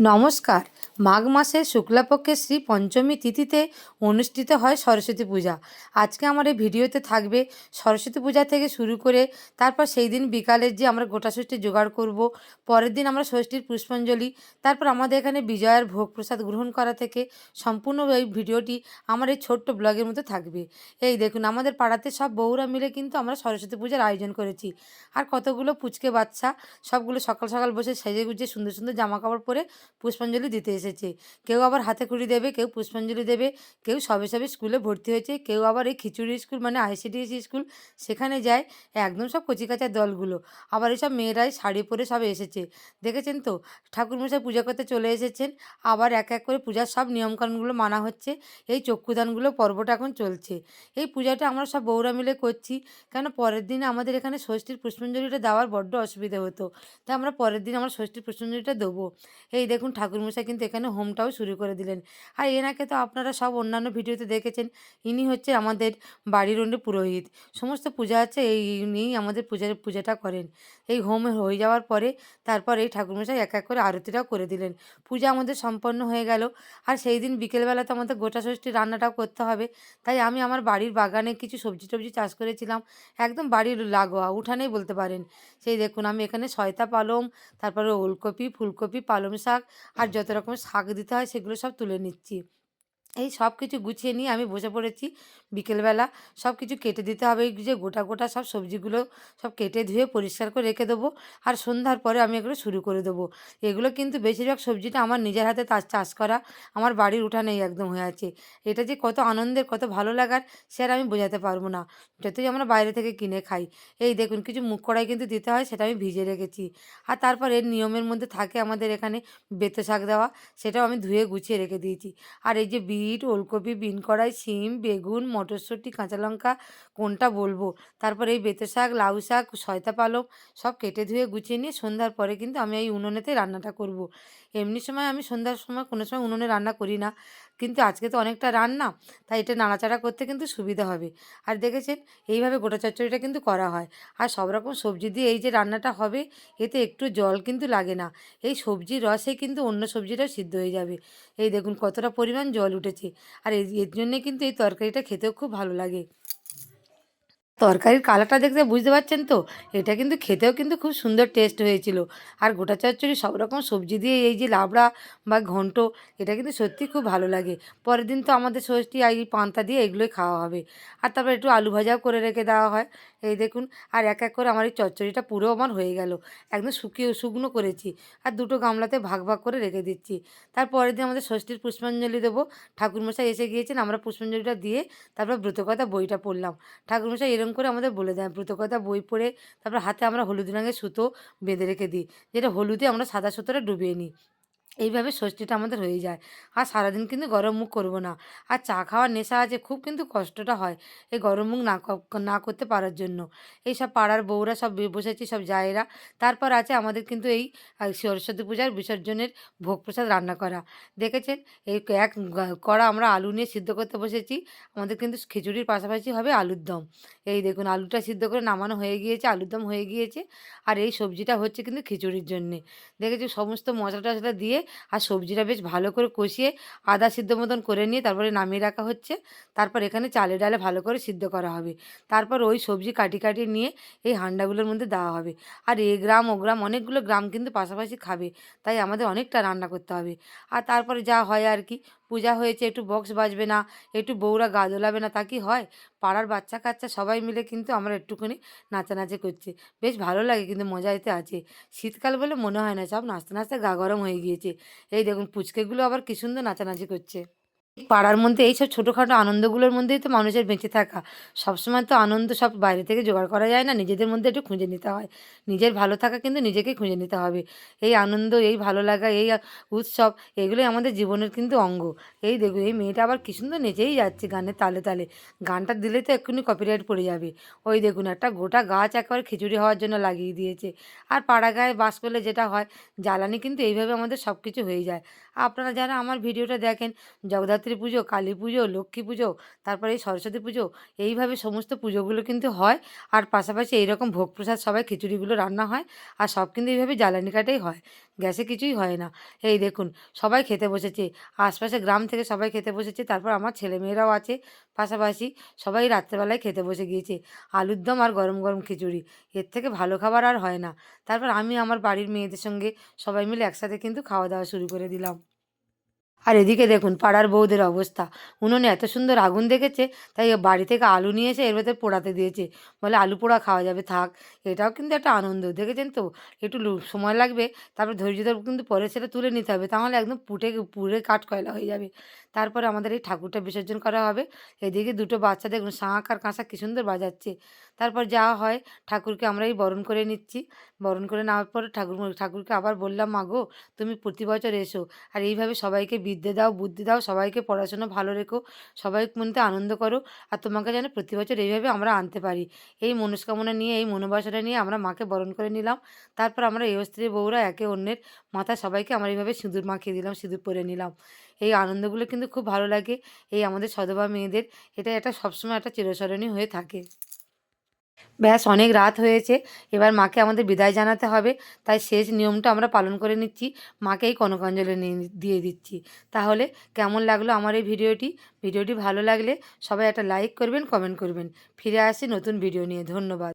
নমস্কার। মাঘ মাসে শুক্লাপক্ষের শ্রী পঞ্চমী তিথিতে অনুষ্ঠিত হয় সরস্বতী পূজা। আজকে আমার এই ভিডিওতে থাকবে সরস্বতী পূজা থেকে শুরু করে তারপর সেই দিন বিকালের যে আমরা গোটা ষষ্ঠী জোগাড় করব, পরের দিন আমরা ষষ্ঠীর পুষ্পাঞ্জলি, তারপর আমাদের এখানে বিজয়ের ভোগ প্রসাদ গ্রহণ করা থেকে সম্পূর্ণ এই ভিডিওটি আমার এই ছোট্ট ব্লগের মধ্যে থাকবে। এই দেখুন, আমাদের পাড়াতে সব বউরা মিলে কিন্তু আমরা সরস্বতী পূজার আয়োজন করেছি। আর কতগুলো পুচকে বাচ্চা, সবগুলো সকাল সকাল বসে সেজে গুজে সুন্দর সুন্দর জামা কাপড় পরে পুষ্পাঞ্জলি দিতে এসেছে। কেউ আবার হাতে কুড়ি দেবে, কেউ পুষ্পাঞ্জলি দেবে, কেউ সবে সবে স্কুলে ভর্তি হয়েছে, কেউ আবার এই খিচুড়ি স্কুল মানে আইসিডিএসি স্কুল সেখানে যায়, একদম সব কচিকাচার দলগুলো। আবার এইসব মেয়েরাই শাড়ি পরে সব এসেছে। দেখেছেন তো? ঠাকুরমশাই পূজা করতে চলে এসেছেন, আবার এক এক করে পূজার সব নিয়মকানুনগুলো মানা হচ্ছে, এই চক্ষুদানগুলো পর্বটা এখন চলছে। এই পূজাটা আমরা সব বউরা মিলে করছি, কেন পরের দিনে আমাদের এখানে ষষ্ঠীর পুষ্পাঞ্জলিটা দেওয়ার বড্ড অসুবিধে হতো। তাই আমরা পরের দিন আমরা ষষ্ঠীর পুষ্পাঞ্জলিটা দেবো। এই দেখুন ঠাকুরমশাই কিন্তু এখানে হোমটাও শুরু করে দিলেন। আর এনাকে তো আপনারা সব অন্যান্য ভিডিওতে দেখেছেন, ইনি হচ্ছে আমাদের বাড়ির অন্য পুরোহিত। সমস্ত পূজা আছে, এই নিয়েই আমাদের পূজার পূজাটা করেন। এই হোম হয়ে যাওয়ার পরে তারপর এই ঠাকুরমশাই এক এক করে আরতিটাও করে দিলেন। পূজা আমাদের সম্পন্ন হয়ে গেল। আর সেই দিন বিকেলবেলা তো আমাদের গোটা ষষ্ঠী রান্নাটাও করতে হবে। তাই আমি আমার বাড়ির বাগানে কিছু সবজি টবজি চাষ করেছিলাম। একদম বাড়ির লাগোয়া, উঠানেই বলতে পারেন। সেই দেখুন আমি এখানে সয়তা পালং, তারপরে ওলকপি, ফুলকপি, পালং শাক, আর যত রকমের শাক দিতে হয় সেগুলো সব তুলে নিচ্ছি। এই সব কিছু গুছিয়ে নিয়ে আমি বসে পড়েছি বিকেলবেলা। সব কিছু কেটে দিতে হবে, এই যে গোটা গোটা সব সবজিগুলো সব কেটে ধুয়ে পরিষ্কার করে রেখে দেবো আর সন্ধ্যার পরে আমি এগুলো শুরু করে দেবো। এগুলো কিন্তু বেশিরভাগ সবজিটা আমার নিজের হাতে চাষ করা আমার বাড়ির উঠানেই একদম হয়ে আছে। এটা যে কত আনন্দের, কত ভালো লাগার সে আর আমি বোঝাতে পারব না। যতই আমরা বাইরে থেকে কিনে খাই। এই দেখুন কিছু মুখ কড়াই কিন্তু দিতে হয়, সেটা আমি ভিজে রেখেছি। আর তারপর এর নিয়মের মধ্যে থাকে আমাদের এখানে বেতো শাক দেওয়া, সেটাও আমি ধুয়ে গুছিয়ে রেখে দিয়েছি। আর এই যে বিট, ওলকপি, বিন কড়াই, শিম, বেগুন, মটরশুঁটি, কাঁচা লঙ্কা, কোনটা বলব তারপর এই বেতে শাক, লাউ শাক, সয়তা পালক সব কেটে ধুয়ে গুছিয়ে নিয়ে সন্ধ্যার পরে কিন্তু আমি এই উনুনেতে রান্নাটা করব। এমনি সময় আমি সন্ধ্যার সময় কোনো সময় উনুনে রান্না করি না কিন্তু আজকে তো অনেকটা রান্না তাই এটা নাড়াচাড়া করতে কিন্তু সুবিধা হবে। আর দেখেছেন, এইভাবে গোটা চচ্চড়িটা কিন্তু করা হয়। আর সব রকম সবজি দিয়ে এই যে রান্নাটা হবে, এতে একটু জল কিন্তু লাগে না। এই সবজির রসে কিন্তু অন্য সবজিটা সিদ্ধ হয়ে যাবে। এই দেখুন কতটা পরিমাণ জল উঠেছে। আর এর জন্যে কিন্তু এই তরকারিটা খেতেও খুব ভালো লাগে। তরকারির কালারটা দেখতে বুঝতে পারছেন তো? এটা কিন্তু খেতেও কিন্তু খুব সুন্দর টেস্ট হয়েছিল। আর গোটা চচ্চড়ি সব রকম সবজি দিয়ে এই যে লাবড়া বা ঘন্ট, এটা কিন্তু সত্যি খুব ভালো লাগে। পরের দিন তো আমাদের ষষ্ঠী আর এই পান্তা দিয়ে এগুলোই খাওয়া হবে। আর তারপর একটু আলু ভাজাও করে রেখে দেওয়া হয়। এই দেখুন, আর এক এক করে আমার এই চচ্চড়িটা পুরো আমার হয়ে গেল। একদম শুকিয়ে শুকনো করেছি। আর দুটো গামলাতে ভাগ ভাগ করে রেখে দিচ্ছি। তারপরের দিন আমাদের ষষ্ঠীর পুষ্পাঞ্জলি দেবো। ঠাকুরমশাই এসে গিয়েছেন, আমরা পুষ্পাঞ্জলিটা দিয়ে তারপর ব্রতকথা বইটা পড়লাম। ঠাকুরমশাই এরম করে আমাদের বলে দেয়। ব্রতকথা বই পড়ে তারপর হাতে আমরা হলুদ রঙের সুতো বেঁধে রেখে দিই। যেটা হলুদে আমরা সাদা সুতোটা ডুবিয়ে নিই। এইভাবে ষষ্ঠীটা আমাদের হয়ে যায়। আর সারাদিন কিন্তু গরম মুখ করব না। আর চা খাওয়ার নেশা আছে, খুব কিন্তু কষ্টটা হয় এই গরম মুখ না না করতে পারার জন্য। এই সব পাড়ার বউরা সব বসেছি, সব জায়েরা। তারপর আছে আমাদের কিন্তু এই সরস্বতী পূজার বিসর্জনের ভোগ প্রসাদ রান্না করা। দেখেছেন? এই এক কড়া আমরা আলু নিয়ে সিদ্ধ করতে বসেছি। আমাদের কিন্তু খিচুড়ির পাশাপাশি হবে আলুর দম। এই দেখুন, আলুটা সিদ্ধ করে নামানো হয়ে গিয়েছে, আলুর দম হয়ে গিয়েছে। আর এই সবজিটা হচ্ছে কিন্তু খিচুড়ির জন্যে। দেখেছি সমস্ত মশলা টশলা দিয়ে আর সবজিটা বেশ ভালো করে কষিয়ে আদা সিদ্ধ মতন করে নিয়ে তারপরে নামিয়ে রাখা হচ্ছে। তারপর এখানে চালে ডালে ভালো করে সিদ্ধ করা হবে। তারপর ওই সবজি কাটি কাটি নিয়ে এই হান্ডাগুলোর মধ্যে দেওয়া হবে। আর এ গ্রাম ও গ্রাম অনেকগুলো গ্রাম কিন্তু পাশাপাশি খাবে। তাই আমাদের অনেকটা রান্না করতে হবে। আর তারপরে যা হয় আর কি পূজা হয়েছে, একটু বক্স বাজবে না, একটু বউরা গা দোলাবে না, তা কি হয়? পাড়ার বাচ্চা কাচ্চা সবাই মিলে কিন্তু আমরা একটুখানি নাচানাচি করছি। বেশ ভালো লাগে কিন্তু মজা এতে আছে। শীতকাল বলে মনে হয় না, সব নাচতে নাচতে গা গরম হয়ে গিয়েছে। এই দেখুন, পুচকেগুলো আবার কী সুন্দর নাচানাচি করছে। পাড়ার মধ্যে এইসব ছোটোখাটো আনন্দগুলোর মধ্যেই তো মানুষের বেঁচে থাকা। সবসময় তো আনন্দ সব বাইরে থেকে জোগাড় করা যায় না, নিজেদের মধ্যে একটু খুঁজে নিতে হয়। নিজের ভালো থাকা কিন্তু নিজেকেই খুঁজে নিতে হবে। এই আনন্দ, এই ভালো লাগা, এই উৎসব, এগুলোই আমাদের জীবনের কিন্তু অঙ্গ। এই দেখুন এই মেয়েটা আবার কি সুন্দর নেচেই যাচ্ছে গানের তালে তালে। গানটা দিলে তো এক্ষুনি কপিরাইট পড়ে যাবে। ওই দেখুন, একটা গোটা গাছ একেবারে খিচুড়ি হওয়ার জন্য লাগিয়ে দিয়েছে। আর পাড়া গায়ে বাস করলে যেটা হয়, জ্বালানি কিন্তু এইভাবে আমাদের সব কিছু হয়ে যায়। আপনারা যারা আমার ভিডিওটা দেখেন, জগদ্ধাত্রী পুজো, কালী পুজো, লক্ষ্মী পুজো, তারপরে সরস্বতী পুজো, এইভাবে সমস্ত পুজোগুলো কিন্তু হয়। আর পাশাপাশি এইরকম ভোগ প্রসাদ সবাই খিচুড়িগুলো রান্না হয়। আর সব কিন্তু এইভাবে জ্বালানি কাটেই হয়। গ্যাসে কিছুই হয় না। এই দেখুন, সবাই খেতে বসেছে। আশপাশে গ্রাম থেকে সবাই খেতে বসেছে, তারপর আমার ছেলেমেয়েরাও আছে। পাশাপাশি সবাই রাত্রেবেলায় খেতে বসে গিয়েছে। আলুর দম আর গরম গরম খিচুড়ি, এর থেকে ভালো খাবার আর হয় না। তারপর আমি আমার বাড়ির মেয়েদের সঙ্গে সবাই মিলে একসাথে কিন্তু খাওয়া দাওয়া শুরু করে দিলাম। আর এদিকে দেখুন, পাড়ার বউদের অবস্থা। উনুনে এত সুন্দর আগুন দেখেছে, তাই বাড়ি থেকে আলু নিয়ে এসে এর ভেতর পোড়াতে দিয়েছে। বলে, আলু পোড়া খাওয়া যাবে, থাক। এটাও কিন্তু একটা আনন্দ, দেখেছেন তো? একটু সময় লাগবে, তারপর ধৈর্য ধরে কিন্তু পরে সেটা তুলে নিতে হবে, তাহলে একদম পুটে পুড়ে কাঠ কয়লা হয়ে যাবে। তারপরে আমাদের এই ঠাকুরটা বিসর্জন করা হবে। এদিকে দুটো বাচ্চা দেখুন, শাঁখ আর কাঁসা কী সুন্দর বাজাচ্ছে। তারপর যা হয়, ঠাকুরকে আমরা এই বরণ করে নিচ্ছি। বরণ করে নেওয়ার পর ঠাকুর, ঠাকুরকে আবার বললাম, মা গো, তুমি প্রতি বছর এসো। আর এইভাবে সবাইকে বিদ্যে দাও, বুদ্ধি দাও, সবাইকে পড়াশোনা ভালো রেখো, সবাই মনতে আনন্দ করো আর তোমাকে যেন প্রতি বছর এইভাবে আমরা আনতে পারি। এই মনস্কামনা নিয়ে, এই মনোবাসনা নিয়ে আমরা মাকে বরণ করে নিলাম। তারপর আমরা এই স্ত্রী বউরা একে অন্যের মাথা সবাইকে আমরা এইভাবে সিঁদুর মাখিয়ে দিলাম, সিঁদুর পরে নিলাম। এই আনন্দগুলো কিন্তু খুব ভালো লাগে, এই আমাদের সধবা মেয়েদের। এটা একটা সবসময় একটা চিরস্মরণীয় হয়ে থাকে। ব্যাস, অনেক রাত হয়েছে। এবার মাকে আমাদের বিদায় জানাতে হবে। তাই শেষ নিয়মটা আমরা পালন করে নিচ্ছি। মাকে এই কনকাঞ্জলি নিয়ে দিয়ে দিচ্ছি। তাহলে কেমন লাগল আমার এই ভিডিওটি? ভিডিওটি ভালো লাগলে সবাই একটা লাইক করবেন, কমেন্ট করবেন। ফিরে আসি নতুন ভিডিও নিয়ে। ধন্যবাদ।